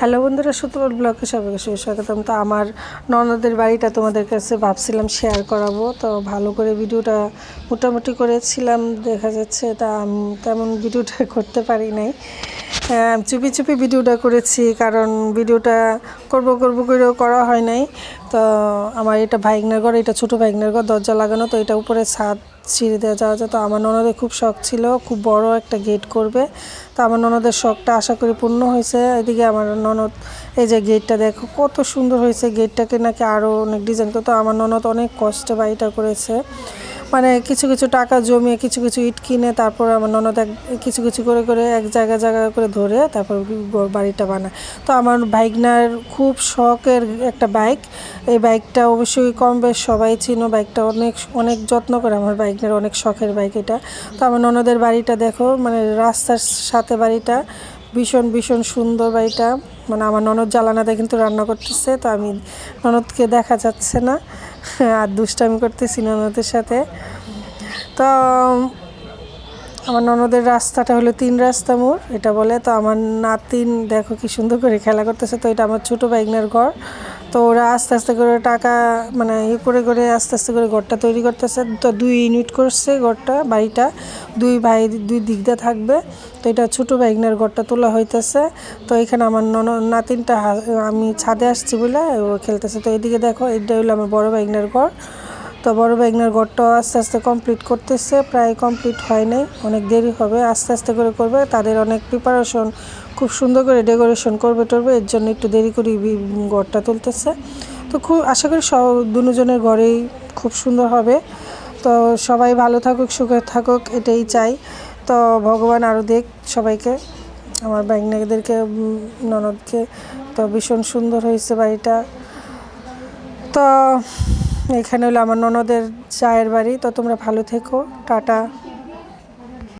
Hello বন্ধুরা সুতরাং ব্লকে সবাইকে শুভ স্বাগতম। তো আমার ননদের বাড়িটা তোমাদের কাছে ভাবছিলাম শেয়ার করাবো। তো ভালো করে ভিডিওটা মোটামুটি করেছিলাম, দেখা যাচ্ছে তা তেমন ভিডিওটা করতে পারি নাই। চুপি চুপি ভিডিওটা করেছি, কারণ ভিডিওটা করব করব করেও করা হয় নাই। তো আমার এটা ভাইগনার ঘর, এটা ছোটো ভাইগনার ঘর, দরজা লাগানো, তো এটা উপরে ছাদ সিঁড়ি দেওয়া যাওয়া যায়। তো আমার ননদের খুব শখ ছিল, খুব বড় একটা গেট করবে। তো আমার ননদের শখটা আশা করি পূর্ণ হয়েছে। এদিকে আমার ননদ, এই যে গেটটা দেখো, কত সুন্দর হয়েছে গেটটাকে নাকি আরও অনেক ডিজাইন তো আমার ননদ অনেক কষ্টে বাড়িটা করেছে। মানে কিছু কিছু টাকা জমিয়ে কিছু কিছু ইট কিনে তারপর আমার ননদ এক, কিছু কিছু করে করে এক জায়গা জায়গা করে ধরে তারপর বাড়িটা বানায়। তো আমার বাইকনার খুব শখের একটা বাইক। এই বাইকটা অবশ্যই কম বেশ সবাই চিনো। বাইকটা অনেক অনেক যত্ন করে আমার বাইকনার অনেক শখের বাইক এটা। তো আমার ননদের বাড়িটা দেখো মানে রাস্তার সাথে বাড়িটা। ভীষণ ভীষণ সুন্দর বাড়িটা। মানে আমার ননদ জ্বালানাতে কিন্তু রান্না করতেছে, তো আমি ননদকে দেখা যাচ্ছে না। আর দুষ্টামি করতেছি ননদের সাথে। তো, আমার ননদের রাস্তাটা হলো তিন রাস্তা মোড়, এটা বলে, তো আমার নাতিন দেখো কি সুন্দর করে খেলা করতেছে, তো এটা আমার ছোটো বাইকনার ঘর। তো ওরা আস্তে আস্তে করে টাকা মানে ইয়ে করে করে আস্তে আস্তে করে ঘরটা তৈরি করতেছে। তো দুই ইউনিট করছে ঘরটা, বাড়িটা। দুই ভাই, দুই দিক দিয়ে থাকবে। তো এটা ছোটো ভাইগনার ঘরটা তোলা হইতেছে। তো এখানে আমার নন, নাতিনটা আমি ছাদে আসছি বলে ও খেলতেছে। তো এদিকে দেখো, এটা হলো আমার বড় ভাইগনার ঘর। তো বড় বাইকনার ঘরটা আস্তে আস্তে কমপ্লিট করতেছে, প্রায় কমপ্লিট হয় নাই, অনেক দেরি হবে, আস্তে আস্তে করে করবে, তাদের অনেক প্রিপারেশন খুব সুন্দর করে ডেকোরেশন করবে টরবে, এর জন্য একটু দেরি করে ঘরটা তুলতেছে। তো খুব আশা করি সব দুজনের ঘরেই খুব সুন্দর হবে। তো সবাই ভালো থাকুক, সুখে থাকুক, এটাই চাই। তো ভগবান আরও দেখ সবাইকে, আমার বাইকনাদেরকে ননদকে, তো ভীষণ সুন্দর হয়েছে বাড়িটা। তো এখানে হলো আমার ননদের চায়ের বাড়ি। তো তোমরা ভালো থেকো। টাটা।